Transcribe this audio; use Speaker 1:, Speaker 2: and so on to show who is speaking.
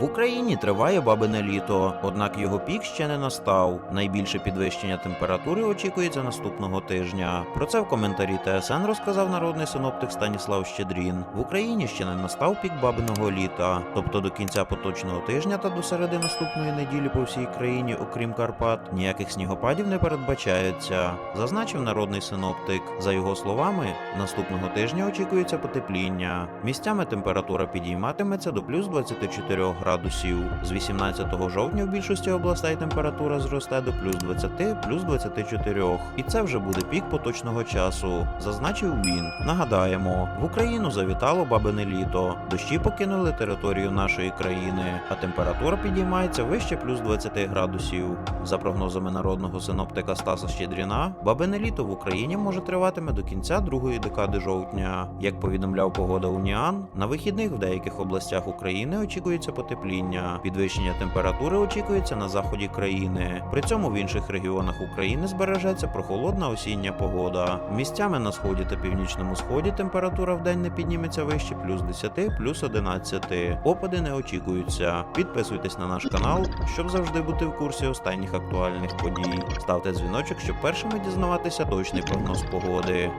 Speaker 1: В Україні триває бабине літо, однак його пік ще не настав. Найбільше підвищення температури очікується наступного тижня. Про це в коментарі ТСН розказав народний синоптик Станіслав Щедрін. В Україні ще не настав пік бабиного літа, тобто до кінця поточного тижня та до середи наступної неділі по всій країні, окрім Карпат, ніяких снігопадів не передбачається. Зазначив народний синоптик. За його словами, наступного тижня очікується потепління. Місцями температура підійматиметься до плюс 24 градусів. З 18 жовтня в більшості областей температура зросте до плюс 20, плюс 24. І це вже буде пік поточного часу, зазначив він. Нагадаємо, в Україну завітало бабине літо. Дощі покинули територію нашої країни, а температура підіймається вище плюс 20 градусів. За прогнозами народного синоптика Стаса Щедріна, бабине літо в Україні може триватиме до кінця другої декади жовтня. Як повідомляв погода Уніан, на вихідних в деяких областях України очікується потепління. Підвищення температури очікується на заході країни. При цьому в інших регіонах України збережеться прохолодна осіння погода. Місцями на сході та північному сході температура в день не підніметься вище плюс 10, плюс 11. Опади не очікуються. Підписуйтесь на наш канал, щоб завжди бути в курсі останніх актуальних подій. Ставте дзвіночок, щоб першими дізнаватися точний прогноз погоди.